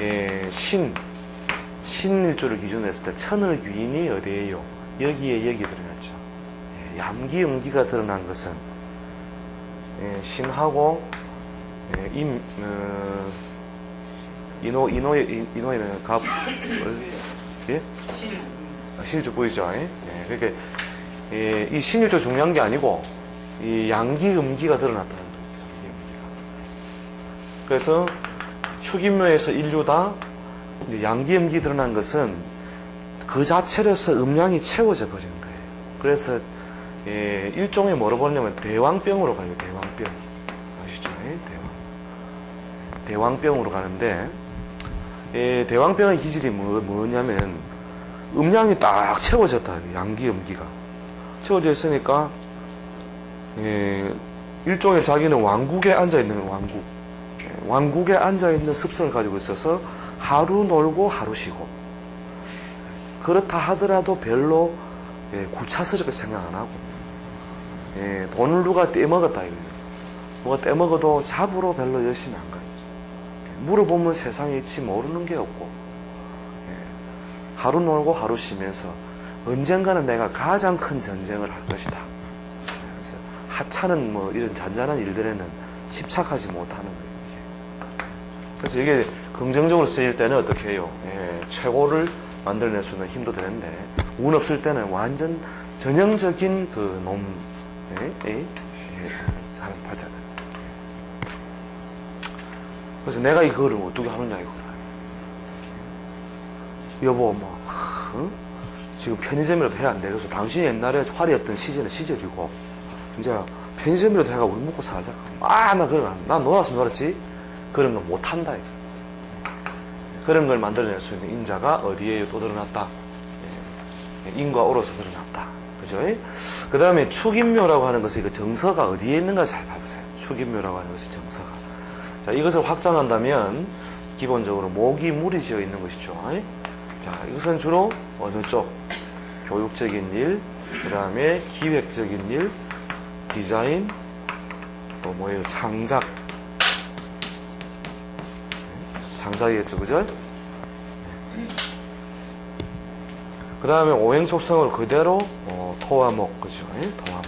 예, 신, 신일주를 기준으로 했을 때 천을 유인이 어디에요? 여기에 여기 들어갔죠. 예, 양기, 음기가 드러난 것은 예, 신하고 예, 임, 어, 인호, 인호의, 인호에는 갑, 예? 아, 신일주 보이죠? 예? 예, 그러니까 예, 이 신일주 중요한 게 아니고 이 양기, 음기가 드러났다는 거예요. 그래서 축인묘에서 인류다 이제 양기, 음기 드러난 것은 그 자체로서 음양이 채워져 버린 거예요. 그래서 예, 일종의 뭐로 보냐면 대왕병으로 가요. 대왕병 아시죠? 예? 대왕. 대왕병으로 가는데 예, 대왕병의 기질이 뭐, 뭐냐면 음양이 딱 채워졌다. 양기, 음기가 채워져 있으니까 예, 일종의 자기는 왕국에 앉아 있는 왕국. 예, 왕국에 앉아 있는 습성을 가지고 있어서 하루 놀고 하루 쉬고 그렇다 하더라도 별로 예, 구차스럽게 생각 안 하고 예, 돈을 누가 떼먹었다 이거예요. 누가 떼먹어도 잡으러 별로 열심히 안 가요. 물어보면 세상에 있지 모르는 게 없고 예, 하루 놀고 하루 쉬면서 언젠가는 내가 가장 큰 전쟁을 할 것이다. 하찮은 뭐 이런 잔잔한 일들에는 집착하지 못하는 거예요. 그래서 이게 긍정적으로 쓰일 때는 어떻게 해요? 예, 최고를 만들어낼 수 있는 힘도 되는데 운 없을 때는 완전 전형적인 그 놈, 예, 예, 예, 사람 하잖아요. 그래서 내가 이거를 어떻게 하느냐 이거를. 여보, 뭐, 응? 지금 편의점이라도 해야 안 돼. 그래서 당신이 옛날에 활이었던 시절은 시절이고, 이제 편의점이라도 해가 우리 먹고 살자. 아, 나 안- 나 놀았으면 놀았지. 그런 거 못한다. 그런 걸 만들어낼 수 있는 인자가 어디에 또 드러났다? 예, 인과 오로서 드러났다. 그죠? 그 다음에 축인묘라고 하는 것은 이거 정서가 어디에 있는가 잘 봐보세요. 축인묘라고 하는 것이 정서가. 자, 이것을 확장한다면 기본적으로 목이 물이 지어 있는 것이죠. 자, 이것은 주로 어느 쪽? 교육적인 일, 그 다음에 기획적인 일, 디자인, 또 뭐예요? 창작. 창작이겠죠, 그죠? 그 다음에 오행 속성을 그대로 어, 토화목, 그죠? 예? 토화목.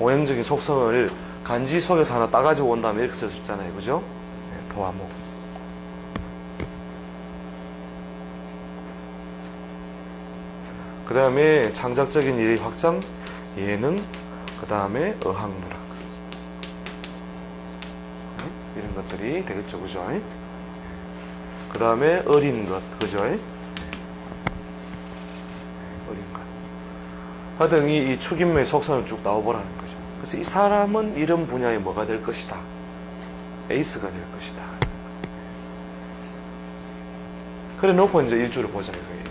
오행적인 속성을 간지 속에서 하나 따가지고 온 다음에 이렇게 써줬잖아요, 그죠? 예, 토화목. 그 다음에 창작적인 일의 확장, 예능, 그 다음에 어학문학. 예? 이런 것들이 되겠죠, 그죠? 그 다음에 어린 것, 그죠? 어린 것. 하여튼 이, 이 축인묘의 속성을 쭉 나와보라는 거죠. 그래서 이 사람은 이런 분야에 뭐가 될 것이다. 에이스가 될 것이다. 그래 놓고 이제 일주를 보자 이거예요.